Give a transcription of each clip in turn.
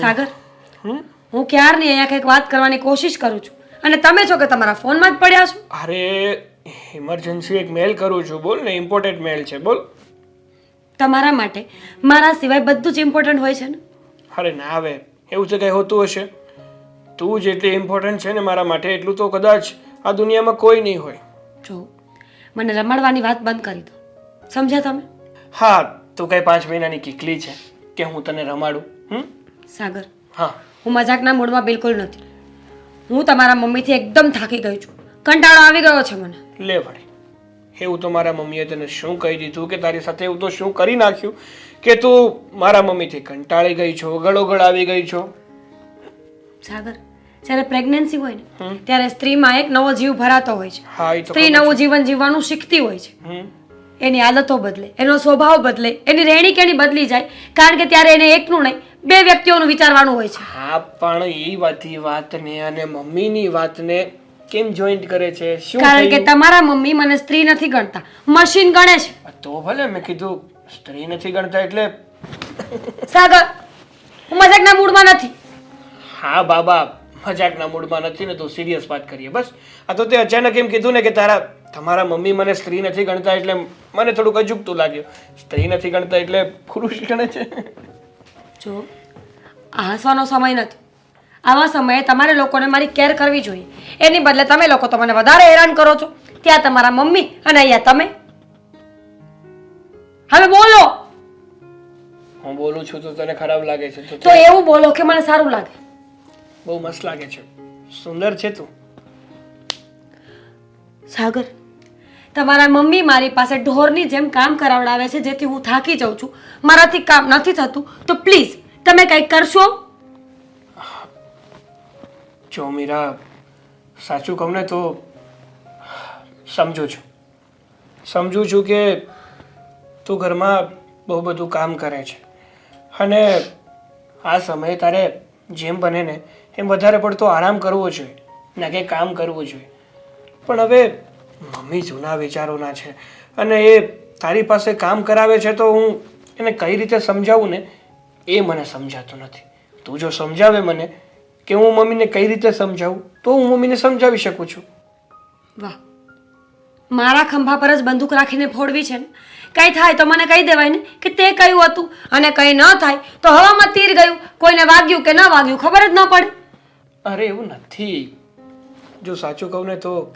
સાગર હું ક્યારની અહીંયા કંઈક વાત કરવાની કોશિશ કરું છું? અને તમે છો કે તમારા ફોનમાં જ પડ્યા છો? અરે ઇમરજન્સી એક મેલ કરું છું. બોલ ને ઇમ્પોર્ટન્ટ મેલ છે બોલ. તમારા માટે મારા સિવાય બધું જ ઇમ્પોર્ટન્ટ હોય છે ને? અરે ના આવે એવું તો કંઈ હોતું હશે. તું જેટલી ઇમ્પોર્ટન્ટ છે ને મારા માટે એટલું તો કદાચ આ દુનિયામાં કોઈ નહીં હોય. જો મને રમાડવાની વાત બંધ કરી દો. સમજ્યા તમે? હા તું કઈ પાંચ મહિનાની કીકલી છે કે હું તને રમાડું હમ? સાગર હા. હું મજાકના મૂડમાં બિલકુલ નથી. હું તમારા મમ્મીથી એકદમ થાકી ગઈ છું. કંટાળો આવી ગયો છે મને. લે વળી એવું તો મારા મમ્મીએ તને શું કહી દીધું કે તારી સાથે એવું તો શું કરી નાખ્યું કે તું મારા મમ્મીથી કંટાળી ગઈ છો ગળોગળ આવી ગઈ છો? સાગર જ્યારે પ્રેગ્નન્સી હોય ને. ત્યારે સ્ત્રીમાં એક નવો જીવ ભરાતો હોય છે. હા સ્ત્રી નવું જીવન જીવવાનું શીખતી હોય છે. એની આદતો બદલે એનો સ્વભાવ બદલે એની રહેણી કેણી બદલી જાય કારણ કે ત્યારે એને એકનું નહીં બે વ્યક્તિઓનું વિચારવાનું હોય છે. હા પણ એ બધી વાતને અને મમ્મીની વાતને કેમ જોઈન્ટ કરે છે? શું કારણ કે તમારા મમ્મી મને સ્ત્રી નથી ગણતા. મશીન ગણે છે. તો ભલે મેં કીધું સ્ત્રી નથી ગણતા એટલે સાગર હું મજાકના મૂડમાં નથી. હા બાબા મજાકના મૂડમાં નથી ને તો સિરિયસ વાત કરીએ. બસ આ તો તે અચાનક એમ કીધું ને કે તારા તમારા મમ્મી મને સ્ત્રી નથી ગણતા એટલે મને થોડુંક અજુગતું લાગ્યું. સ્ત્રી નથી ગણતા એટલે પુરુષ ગણે છે. જો આ હસવાનો સમય નથી. આવા સમયે તમારે લોકોને મારી કેર કરવી જોઈએ. એની બદલે તમે લોકો તો મને વધારે હેરાન કરો છો. ત્યાં તમારા મમ્મી અને અહીંયા તમે. હવે બોલો. હું બોલું છું તો તને ખરાબ લાગે છે તો તો એવું બોલો કે મને સારું લાગે. બહુ મસ્ત લાગે છે. સુંદર છે તું. સાગર તમારા મમ્મી મારી પાસે ઢોરની જેમ કામ કરાવડાવે છે જેથી હું થાકી જાઉં છું. મારાથી કામ નથી થતું તો પ્લીઝ તમે કંઈક કરશો? જો મીરા, સાચું કહું ને તો સમજુ છું. સમજુ છું કે તું ઘરમાં બહુ બધું કામ કરે છે. અને આ સમયે તારે જેમ બને ને એમ વધારે પડતો આરામ કરવો જોઈએ, ના કે કામ કરવું જોઈએ. પણ હવે મમ્મી જૂના વિચારોના છે અને એ તારી પાસે કામ કરાવે છે તો હું એને કઈ રીતે સમજાવું ને એ મને સમજાતું નથી. તું જો સમજાવે મને કે હું મમ્મીને કઈ રીતે સમજાવું તો હું મમ્મીને સમજાવી શકું છું. વાહ. મારા ખંભા પર જ બંદૂક રાખીને ફોડવી છે ને? કંઈ થાય તો મને કહી દેવાય ને કે તે કયું હતું? અને કંઈ ન થાય તો હવામાં તીર ગયું કોઈને વાગ્યું કે ન વાગ્યું ખબર જ ન પડે. અરે એવું નથી. જો સાચું કહું ને તો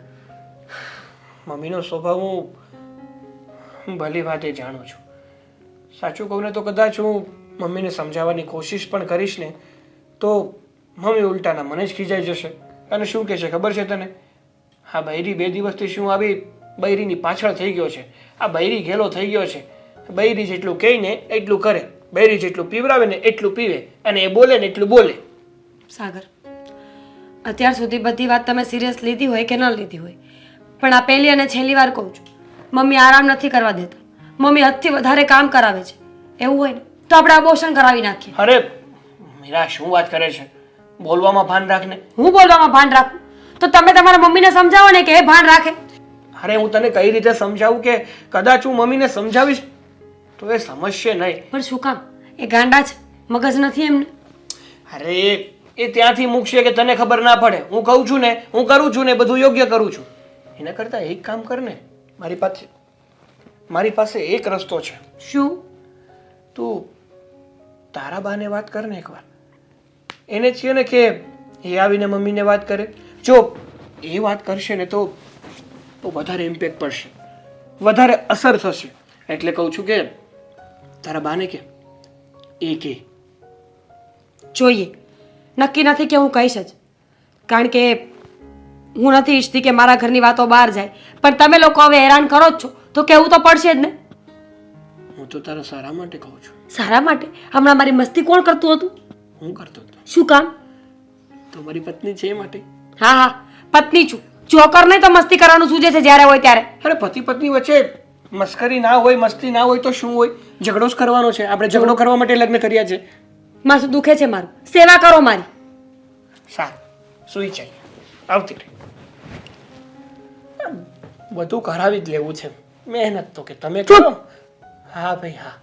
મમ્મીનો સ્વભાવ હું ભલી વાતે જાણું છું. સાચું કહું ને તો કદાચ હું મમ્મીને સમજાવવાની કોશિશ પણ કરીશ ને, તો મમ્મી ઉલટાના મને જ ખીજાઈ જશે. અને શું કહેશે ખબર છે તને? હા બૈરી બે દિવસથી શું આવી બૈરીની પાછળ થઈ ગયો છે. આ બૈરી ઘેલો થઈ ગયો છે. બૈરી જેટલું કહે ને એટલું કરે. બૈરી જેટલું પીવરાવે ને એટલું પીવે. અને એ બોલે ને એટલું બોલે. સાગર, અત્યાર સુધી બધી વાત તમે સિરિયસ લીધી હોય કે ન લીધી હોય? પણ આ પહેલી અને છેલ્લી વાર કહું છું, મમ્મી આરામ નથી કરવા દેતા. મમ્મી હદથી વધારે કામ કરાવે છે. એવું હોય ને? તો આપણે અબોર્શન કરાવી નાખીએ. અરે મીરા શું વાત કરે છે? બોલવામાં ભાન રાખને. હું બોલવામાં ભાન રાખું? તો તમે તમારા મમ્મીને સમજાવો ને કે એ ભાન રાખે. અરે હું તને કઈ રીતે સમજાવું કે કદાચ હું મમ્મીને સમજાવીશ? તો એ સમજશે નહીં. પણ શું કામ? એ ગાંડા છે. મગજ નથી એમને. અરે એ- ત્યાંથી મૂકશે કે તને ખબર ના પડે. હું કહું છું ને હું કરું છું ને બધું યોગ્ય કરું છું. એના કરતાં એક કામ કર ને. મારી પાસે મારી પાસે એક રસ્તો છે. શું? તું તારા બાને વાત કર ને એકવાર. એને જ ને કે એ આવીને મમ્મીને વાત કરે. જો, એ વાત કરશે ને તો તો વધારે ઇમ્પેક્ટ પડશે. વધારે અસર થશે. એટલે કહું છું કે, તારા બાને કે, એ કે. જોઈએ. નક્કી નથી કે હું કહીશ જ. કારણ કે હું નથી ઈચ્છતી કે મારા ઘરની વાતો બહાર જાય. પણ તમે લોકો હવે હેરાન કરો જ છો. તો કહેવું તો પડશે જ ને. તો તારા સારા માટે કહું છું. સારા માટે? હમણાં મારી મસ્તી કોણ કરતું હતું? હું કરતો હતો. શું કામ? તો મારી પત્ની છે એ માટે. હા હા. પત્ની છું. જોકર નહીં તો મસ્તી કરવાનું સૂજે છે જ્યારે હોય ત્યારે. અરે પતિ પત્ની વચ્ચે મસ્કરી ના હોય મસ્તી ના હોય તો શું હોય? ઝઘડો જ કરવાનો છે. આપણે ઝઘડો કરવા માટે લગ્ન કર્યા છે. માથું દુખે છે મારું? સેવા કરો મારી. સારું. સુઈ જાય. આવતી રહે. બધું કરાવી જ લેવું છે. મહેનત તો કે તમે કરો. હા ભાઈ હા.